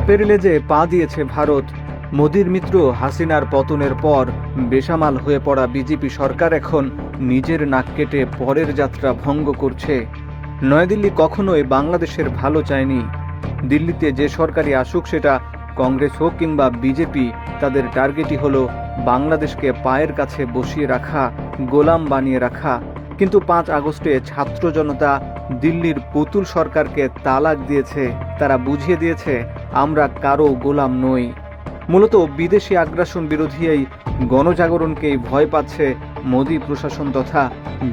সাপের লেজে পা দিয়েছে ভারত। মোদির মিত্র হাসিনার পতনের পর বেসামাল হয়ে পড়া বিজেপি সরকার এখন নিজের নাক কেটে পরের যাত্রা ভঙ্গ করছে। নয়াদিল্লি কখনোই বাংলাদেশের ভালো চায়নি। দিল্লিতে যে সরকারি আসুক সেটা কংগ্রেস হোক কিংবা বিজেপি, তাদের টার্গেটই হলো বাংলাদেশকে পায়ের কাছে বসিয়ে রাখা, গোলাম বানিয়ে রাখা। কিন্তু পাঁচ আগস্টে ছাত্র জনতা দিল্লির পুতুল সরকারকে তালাক দিয়েছে। তারা বুঝিয়ে দিয়েছে, আমরা কারও গোলাম নই। মূলত বিদেশি আগ্রাসন বিরোধী এই গণজাগরণকেই ভয় পাচ্ছে মোদী প্রশাসন তথা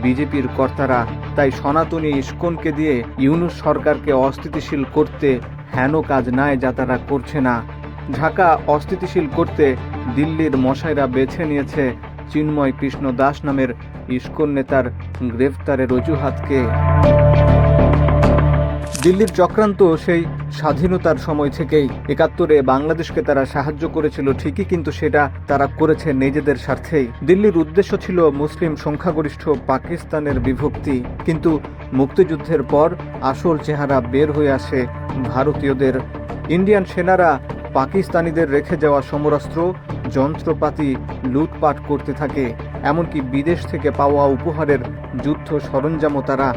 বিজেপির কর্তারা। তাই সনাতনী ইস্কনকে দিয়ে ইউনুস সরকারকে অস্থিতিশীল করতে হেন কাজ নাই যা তারা করছে না। ঢাকা অস্থিতিশীল করতে দিল্লির মশাইরা বেছে নিয়েছে চিন্ময় কৃষ্ণ দাস নামের ইস্কন নেতার গ্রেফতারের অজুহাতকে দিল্লির চক্রান্ত সেই স্বাধীনতার সময় থেকেই একাত্তরে বাংলাদেশকে তারা সাহায্য করেছিল ঠিকই, কিন্তু সেটা তারা করেছে নিজেদের স্বার্থেই। দিল্লির উদ্দেশ্য ছিল মুসলিম সংখ্যাগরিষ্ঠ পাকিস্তানের বিভক্তি, কিন্তু মুক্তিযুদ্ধের পর আসল চেহারা বের হয়ে আসে ভারতীয়দের। ইন্ডিয়ান সেনারা পাকিস্তানিদের রেখে যাওয়া সমরাস্ত্র যন্ত্রপাতি লুটপাট করতে থাকে, এমনকি বিদেশ থেকে পাওয়া উপহারের যুদ্ধ সরঞ্জামও তারা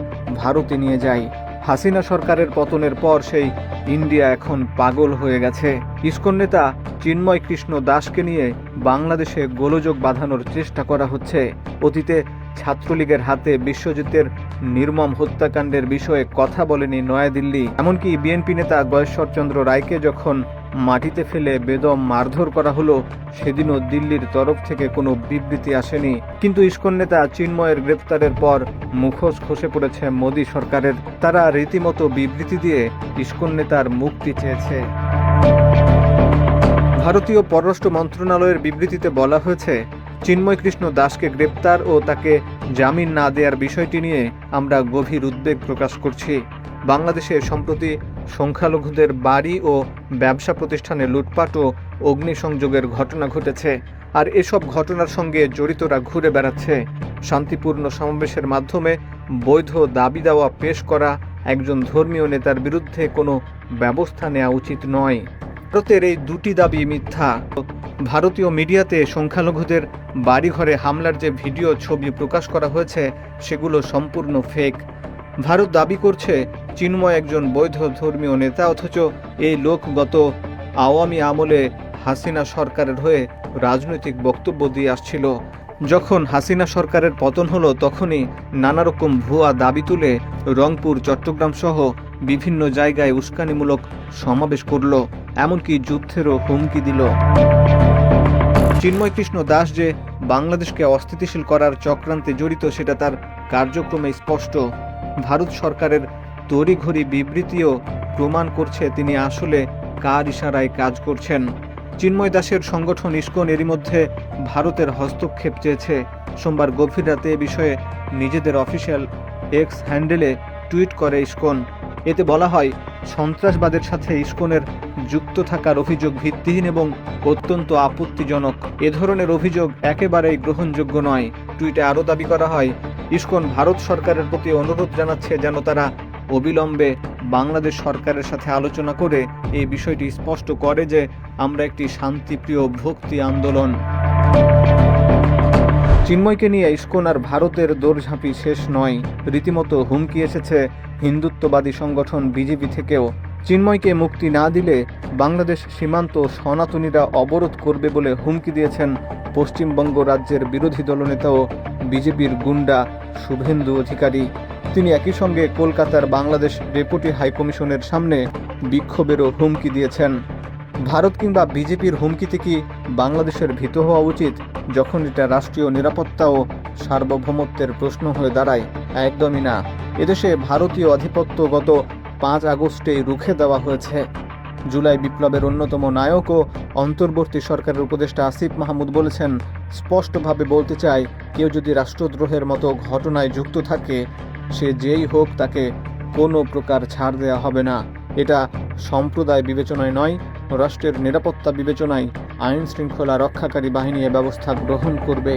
ভারতে নিয়ে যায়। হাসিনা সরকারের পতনের পর সেই ইন্ডিয়া এখন পাগল হয়ে গেছে। ইস্কন নেতা চিন্ময় কৃষ্ণ দাসকে নিয়ে বাংলাদেশে গোলযোগ বাঁধানোর চেষ্টা করা হচ্ছে। অতীতে ছাত্রলীগের হাতে বিশ্বজিতের নির্মম হত্যাকাণ্ডের বিষয়ে কথা বলেনি নয়াদিল্লি। এমনকি বিএনপি নেতা গয়েশ্বরচন্দ্র রায়কে যখন মাটিতে ফেলে বেদম মারধর করা হলো, সেদিনও দিল্লির তরফ থেকে কোনো বিবৃতি আসেনি। কিন্তু ইস্কন নেতা চিন্ময়ের গ্রেপ্তারের পর মুখোশ খসে পড়েছে মোদী সরকারের। তারা রীতিমতো বিবৃতি দিয়ে ইস্কন নেতার মুক্তি চেয়েছে। ভারতীয় পররাষ্ট্র মন্ত্রণালয়ের বিবৃতিতে বলা হয়েছে, চিন্ময় কৃষ্ণ দাসকে গ্রেপ্তার ও তাকে জামিন না দেওয়ার বিষয়টি নিয়ে আমরা গভীর উদ্বেগ প্রকাশ করছি। বাংলাদেশে সম্প্রতি সংখ্যালঘুদের বাড়ি ও ব্যবসা প্রতিষ্ঠানে লুটপাট ও অগ্নিসংযোগের ঘটনা ঘটেছে, আর এসব ঘটনার সঙ্গে জড়িতরা ঘুরে বেড়াচ্ছে। শান্তিপূর্ণ সমাবেশের মাধ্যমে বৈধ দাবি দাওয়া পেশ করা একজন ধর্মীয় নেতার বিরুদ্ধে কোনো ব্যবস্থা নেওয়া উচিত নয়। ভারতের এই দুটি দাবি মিথ্যা। ভারতীয় মিডিয়াতে সংখ্যালঘুদের বাড়িঘরে হামলার যে ভিডিও ছবি প্রকাশ করা হয়েছে, সেগুলো সম্পূর্ণ ফেক ভারত দাবি করছে, চিন্ময় একজন বৈধ ধর্মীয় নেতা, অথচ এই লোক গত আওয়ামী আমলে হাসিনা সরকারের হয়ে রাজনৈতিক বক্তব্য দিয়ে আসছিল। যখন হাসিনা সরকারের পতন হলো, তখনই নানারকম ভুয়া দাবি তুলে রংপুর, চট্টগ্রাম সহ বিভিন্ন জায়গায় উস্কানিমূলক সমাবেশ করল, এমনকি যুদ্ধেরও হুমকি দিল। চিন্ময় কৃষ্ণ দাস যে বাংলাদেশকে অস্থিতিশীল করার চক্রান্তে জড়িত, সেটা তার কার্যক্রমে স্পষ্ট। ভারত সরকারের তড়িঘড়ি বিবৃতিও প্রমাণ করছে তিনি আসলে কার ইশারায় কাজ করছেন। চিন্ময় দাসের সংগঠন ইস্কন এরই মধ্যে ভারতের হস্তক্ষেপ চেয়েছে। সোমবার গভীর রাতে এ বিষয়ে নিজেদের অফিসিয়াল এক্স হ্যান্ডেলে টুইট করে ইস্কন। এতে বলা হয়, সন্ত্রাসবাদের সাথে ইস্কনের যুক্ত থাকার অভিযোগ ভিত্তিহীন এবং অত্যন্ত আপত্তিজনক। এ ধরনের অভিযোগ একেবারেই গ্রহণযোগ্য নয়। টুইটে আরও দাবি করা হয়, ইস্কন ভারত সরকারের প্রতি অনুরোধ জানাচ্ছে যেন তারা অবিলম্বে বাংলাদেশ সরকারের সাথে আলোচনা করে এই বিষয়টি স্পষ্ট করে যে আমরা একটি শান্তিপ্রিয় ভক্তি আন্দোলন। চিন্ময়কে নিয়ে ইস্কন আর ভারতের দৌড়ঝাঁপি শেষ নয়। রীতিমতো হুমকি এসেছে হিন্দুত্ববাদী সংগঠন বিজেপি থেকেও। চিন্ময়কে মুক্তি না দিলে বাংলাদেশ সীমান্ত সনাতনীরা অবরোধ করবে বলে হুমকি দিয়েছেন পশ্চিমবঙ্গ রাজ্যের বিরোধী দলনেতা ও বিজেপির গুন্ডা শুভেন্দু অধিকারী। তিনি একই সঙ্গে কলকাতার বাংলাদেশ ডেপুটি হাইকমিশনের সামনে বিক্ষোভেরও হুমকি দিয়েছেন। ভারত কিংবা বিজেপির হুমকিতে কি বাংলাদেশের ভীত হওয়া উচিত যখন এটা রাষ্ট্রীয় নিরাপত্তা ও সার্বভৌমত্বের প্রশ্ন হয়ে দাঁড়ায়। একদমই না। এদেশে ভারতীয় আধিপত্য গত পাঁচ আগস্টেই রুখে দেওয়া হয়েছে। জুলাই বিপ্লবের অন্যতম নায়ক ও অন্তর্বর্তী সরকারের উপদেষ্টা আসিফ মাহমুদ বলেছেন, স্পষ্টভাবে বলতে চাই, কেউ যদি রাষ্ট্রদ্রোহের মতো ঘটনায় যুক্ত থাকে, সে যেই হোক তাকে কোনো প্রকার ছাড় দেওয়া হবে না। এটা সম্প্রদায় বিবেচনায় নয় রাষ্ট্রের নিরাপত্তা বিবেচনায় আইন শৃঙ্খলা রক্ষাকারী বাহিনী ব্যবস্থা গ্রহণ করবে।